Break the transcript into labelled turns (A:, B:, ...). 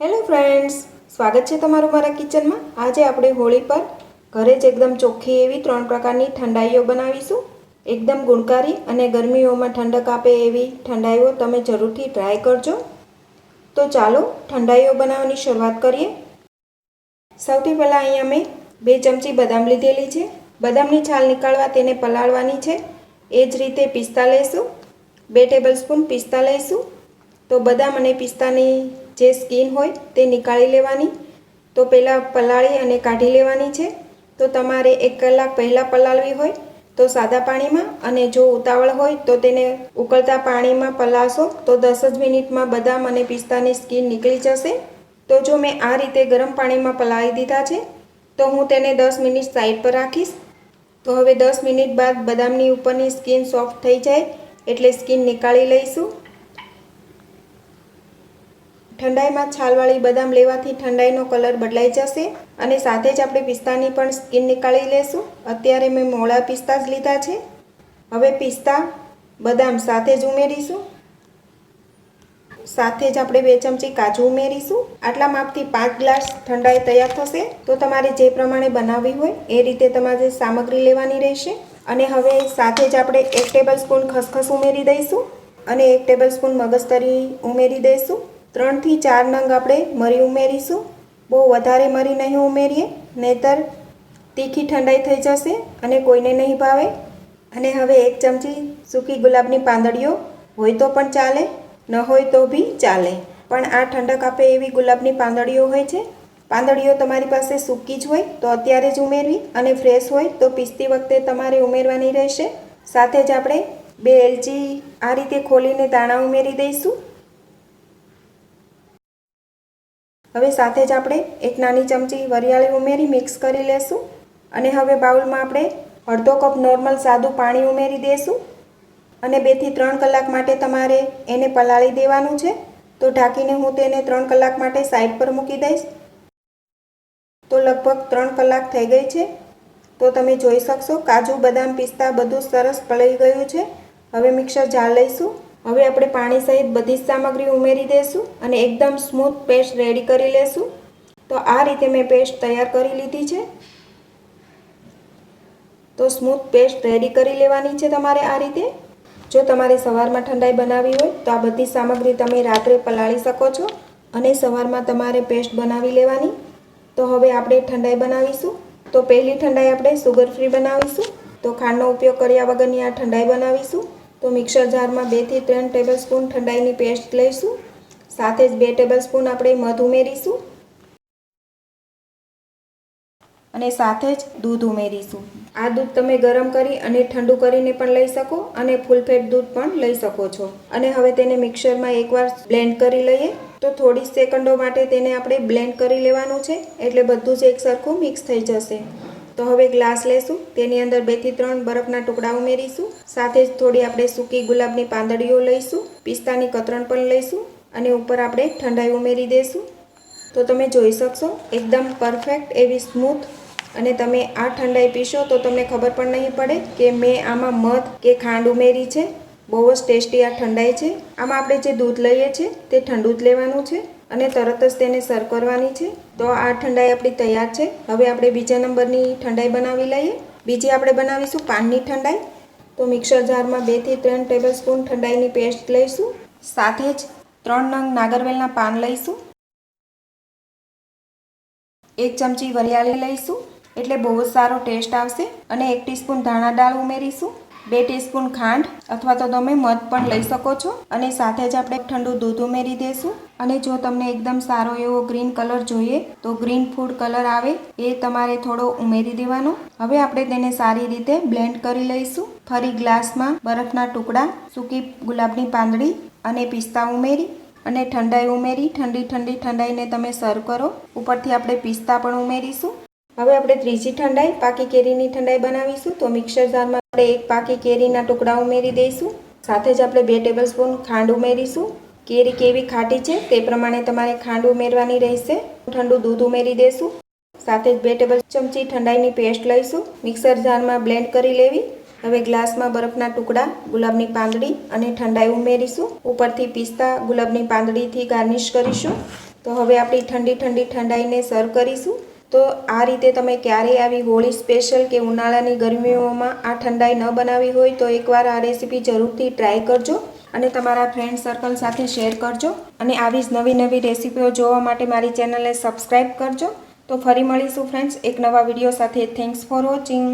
A: Hello friends, સ્વાગત છે તમારું મારા કિચનમાં. આજે આપણે હોળી પર ઘરે જ એકદમ ચોખ્ખી એવી ત્રણ પ્રકારની ઠંડાઈઓ બનાવીશું. એકદમ ગુણકારી અને ગરમીઓમાં ઠંડક આપે એવી ઠંડાઈઓ તમે જરૂરથી ટ્રાય કરજો. તો ચાલો ઠંડાઈઓ બનાવવાની શરૂઆત કરીએ. સૌથી પહેલાં અહીંયા મેં બે ચમચી બદામ લીધેલી છે. બદામની છાલ નીકાળવા તેને પલાળવાની છે. એ જ રીતે પિસ્તા લઈશું. બે ટેબલ સ્પૂન પિસ્તા લઈશું. તો બદામ અને પિસ્તાની જે સ્કીન હોય તે નીકાળી લેવાની. તો પહેલાં પલાળી અને કાઢી લેવાની છે. તો તમારે એક કલાક પહેલાં પલાળવી હોય તો સાદા પાણીમાં અને જો ઉતાવળ હોય તો તેને ઉકળતા પાણીમાં પલાળશો તો દસ જ મિનિટમાં બદામ અને પિસ્તાની સ્કીન નીકળી જશે. તો જો મેં આ રીતે ગરમ પાણીમાં પલાળી દીધા છે, તો હું તેને દસ મિનિટ સાઈડ પર રાખીશ. તો હવે દસ મિનિટ બાદ બદામની ઉપરની સ્કીન સોફ્ટ થઈ જાય એટલે સ્કીન નીકાળી લઈશું. ઠંડાઈમાં છાલવાળી બદામ લેવાથી ઠંડાઈનો કલર બદલાઈ જશે અને સાથે જ આપણે પિસ્તાની પણ સ્કીન નીકાળી લેશું. અત્યારે મેં મોળા પિસ્તા જ લીધા છે. હવે પિસ્તા, બદામ સાથે જ ઉમેરીશું. સાથે જ આપણે બે ચમચી કાજુ ઉમેરીશું. આટલા માપથી પાંચ ગ્લાસ ઠંડાઈ તૈયાર થશે. તો તમારે જે પ્રમાણે બનાવવી હોય એ રીતે તમારે સામગ્રી લેવાની રહેશે. અને હવે સાથે જ આપણે એક ટેબલ સ્પૂન ખસખસ ઉમેરી દઈશું અને એક ટેબલ સ્પૂન મગજતરી ઉમેરી દઈશું. ત્રણથી ચાર નંગ આપણે મરી ઉમેરીશું. બહુ વધારે મરી નહીં ઉમેરીએ, નહીતર તીખી ઠંડાઈ થઈ જશે અને કોઈને નહીં ભાવે. અને હવે એક ચમચી સૂકી ગુલાબની પાંદડીઓ હોય તો પણ ચાલે, ન હોય તો બી ચાલે. પણ આ ઠંડક આપે એવી ગુલાબની પાંદડીઓ હોય છે. પાંદડીઓ તમારી પાસે સૂકી જ હોય તો અત્યારે જ ઉમેરવી અને ફ્રેશ હોય તો પીસતી વખતે તમારે ઉમેરવાની રહેશે. સાથે જ આપણે બે એલચી આ રીતે ખોલીને દાણા ઉમેરી દઈશું. હવે સાથે જ આપણે એક નાની ચમચી વરિયાળી ઉમેરી મિક્સ કરી લેશું અને હવે બાઉલમાં આપણે અડધો કપ નોર્મલ સાદું પાણી ઉમેરી દઈશું અને બેથી ત્રણ કલાક માટે તમારે એને પલાળી દેવાનું છે. તો ઢાંકીને હું તેને ત્રણ કલાક માટે સાઈડ પર મૂકી દઈશ. તો લગભગ ત્રણ કલાક થઈ ગઈ છે. તો તમે જોઈ શકશો કાજુ, બદામ, પિસ્તા બધું સરસ પલાળી ગયું છે. હવે મિક્સર જાર લઈશું. હવે આપણે પાણી સહિત બધી જ સામગ્રી ઉમેરી દઈશું અને એકદમ સ્મૂથ પેસ્ટ રેડી કરી લેશું. તો આ રીતે મેં પેસ્ટ તૈયાર કરી લીધી છે. તો સ્મૂથ પેસ્ટ રેડી કરી લેવાની છે તમારે આ રીતે. જો તમારે સવારમાં ઠંડાઈ બનાવવી હોય તો આ બધી સામગ્રી તમે રાત્રે પલાળી શકો છો અને સવારમાં તમારે પેસ્ટ બનાવી લેવાની. તો હવે આપણે ઠંડાઈ બનાવીશું. તો પહેલી ઠંડાઈ આપણે સુગર ફ્રી બનાવીશું. તો ખાંડનો ઉપયોગ કર્યા વગરની આ ઠંડાઈ બનાવીશું. તો મિક્સર જારમાં બેથી ત્રણ ટેબલ સ્પૂન ઠંડાઈની પેસ્ટ લઈશું. સાથે જ બે ટેબલ સ્પૂન આપણે મધ ઉમેરીશું. અને સાથે જ દૂધ ઉમેરીશું. આ દૂધ તમે ગરમ કરી અને ઠંડુ કરીને પણ લઈ શકો અને ફૂલફેટ દૂધ પણ લઈ શકો છો. અને હવે તેને મિક્સરમાં એકવાર બ્લેન્ડ કરી લઈએ. તો થોડી સેકન્ડો માટે તેને આપણે બ્લેન્ડ કરી લેવાનું છે. એટલે બધું જ એક સરખું મિક્સ થઈ જશે. તો હવે ગ્લાસ લેશું. તેની અંદર બેથી ત્રણ બરફના ટુકડા ઉમેરીશું. સાથે જ થોડી આપણે સૂકી ગુલાબની પાંદડીઓ લઈશું. પિસ્તાની કતરણ પણ લઈશું અને ઉપર આપણે ઠંડાઈ ઉમેરી દઈશું તો તમે જોઈ શકશો, એકદમ પરફેક્ટ એવી સ્મૂથ અને તમે આ ઠંડાઈ પીશો તો તમને ખબર પણ નહીં પડે કે મેં આમાં મધ કે ખાંડ ઉમેરી છે. બહુ જ ટેસ્ટી આ ઠંડાઈ છે. આમાં આપણે જે દૂધ લઈએ છીએ તે ઠંડુ જ લેવાનું છે. અને તરત જ તેને સર્વ કરવાની છે. તો આ ઠંડાઈ આપણી તૈયાર છે. હવે આપણે બીજા નંબરની ઠંડાઈ બનાવી લઈએ. બીજી આપણે બનાવીશું પાનની ઠંડાઈ. તો મિક્સર જારમાં બેથી ત્રણ ટેબલ સ્પૂન ઠંડાઈની પેસ્ટ લઈશું. સાથે જ ત્રણ નંગ નાગરવેલના પાન લઈશું. એક ચમચી વરિયાળી લઈશું. એટલે બહુ જ સારો ટેસ્ટ આવશે. અને એક ટીસ્પૂન ધાણા દાળ ઉમેરીશું. બે ટીસ્પૂન ખાંડ અથવા તો તમે મધ પણ લઈ શકો છો. અને સાથે જ આપણે ઠંડુ દૂધ ઉમેરી દઈશું અને જો તમને એકદમ સારો એવો ગ્રીન કલર જોઈએ, તો ગ્રીન ફૂડ કલર આવે એ તમારે થોડો ઉમેરી દેવાનો. હવે આપણે તેને સારી રીતે બ્લેન્ડ કરી લઈશું. ફરી ગ્લાસમાં બરફના ટુકડા, સૂકી ગુલાબની પાંદડી અને પિસ્તા ઉમેરી અને ઠંડાઈ ઉમેરી. ઠંડી ઠંડી, ઠંડાઈને તમે સર્વ કરો. ઉપરથી આપણે પિસ્તા પણ ઉમેરીશું. હવે આપણે ત્રીજી ઠંડાઈ, પાકી કેરીની ઠંડાઈ બનાવીશું. તો મિક્સર જારમાં આપણે એક પાકી કેરીના ટુકડા ઉમેરી દઈશું. સાથે જ આપણે બે ટેબલ સ્પૂન ખાંડ ઉમેરીશું. કેરી કેવી ખાટી છે તે પ્રમાણે તમારે ખાંડ ઉમેરવાની રહેશે. ઠંડુ દૂધ ઉમેરી દઈશું. સાથે જ બે ટેબલ ચમચી ઠંડાઈની પેસ્ટ લઈશું. મિક્સર જારમાં બ્લેન્ડ કરી લેવી. હવે ગ્લાસમાં બરફના ટુકડા, ગુલાબની પાંદડી અને ઠંડાઈ ઉમેરીશું. ઉપરથી પિસ્તા ગુલાબની પાંદડીથી ગાર્નિશ કરીશું. તો હવે આપણી ઠંડી ઠંડી ઠંડાઈને સર્વ કરીશું. તો આ રીતે તમે ક્યારેય આવી હોળી સ્પેશિયલ કે ઉનાળાની ગરમીઓમાં આ ઠંડાઈ ન બનાવી હોય તો એકવાર આ રેસીપી જરૂરથી ટ્રાય કરજો અને તમારા ફ્રેન્ડ સર્કલ સાથે શેર કરજો. અને આવી જ નવી નવી રેસીપીઓ જોવા માટે મારી ચેનલને સબસ્ક્રાઈબ કરજો. તો ફરી મળીશું ફ્રેન્ડ્સ એક નવા વીડિયો સાથે. Thanks for watching